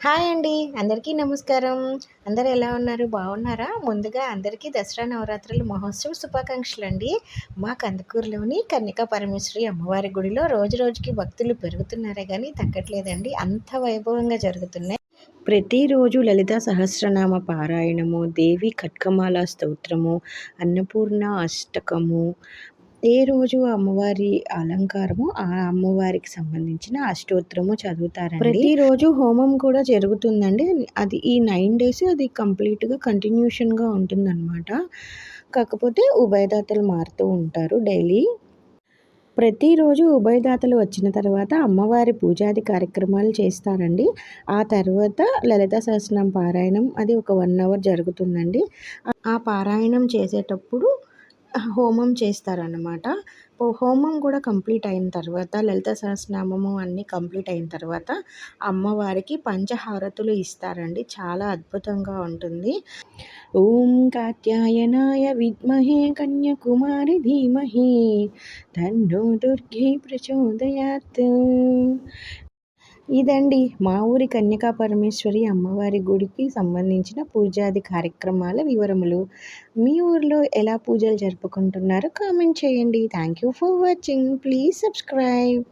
Hi అండి. అందరికీ నమస్కారం. అందరు ఎలా ఉన్నారు? బాగున్నారా? ముందుగా అందరికీ దసరా నవరాత్రుల మహోత్సవ శుభాకాంక్షలు అండి. మా కందుకూరులోని కన్యకా పరమేశ్వరి అమ్మవారి గుడిలో రోజు రోజుకి భక్తులు పెరుగుతున్నారే కానీ తగ్గట్లేదండి. అంత వైభవంగా జరుగుతున్నాయి. ప్రతిరోజు లలిత సహస్రనామ పారాయణము దేవి కట్కమాల స్తోత్రము అన్నపూర్ణ అష్టకము ఏ రోజు అమ్మవారి అలంకారము ఆ అమ్మవారికి సంబంధించిన అష్టోత్తరము చదువుతారండి. ప్రతిరోజు హోమం కూడా జరుగుతుందండి. అది ఈ నైన్ డేస్ అది కంప్లీట్గా కంటిన్యూషన్గా ఉంటుందన్నమాట. కాకపోతే ఉభయదాతలు మారుతూ ఉంటారు డైలీ. ప్రతిరోజు ఉభయదాతలు వచ్చిన తర్వాత అమ్మవారి పూజాది కార్యక్రమాలు చేస్తారండి. ఆ తర్వాత లలిత సహస్రం పారాయణం అది ఒక వన్ అవర్ జరుగుతుందండి. ఆ పారాయణం చేసేటప్పుడు హోమం చేస్తారన్నమాట. హోమం కూడా కంప్లీట్ అయిన తర్వాత లలిత సహస్రనామము అన్నీ కంప్లీట్ అయిన తర్వాత అమ్మవారికి పంచహారతులు ఇస్తారండి. చాలా అద్భుతంగా ఉంటుంది. ఓం కాత్యాయనాయ విద్మహే కన్యాకుమారి ధీమహి తన్నో దుర్గే ప్రచోదయాత్. ఇదండి మా ఊరి కన్యకా పరమేశ్వరి అమ్మవారి గుడికి సంబంధించిన పూజాది కార్యక్రమాల వివరములు. మీ ఊర్లో ఎలా పూజలు జరుపుకుంటున్నారో కామెంట్ చేయండి. Thank you for watching please subscribe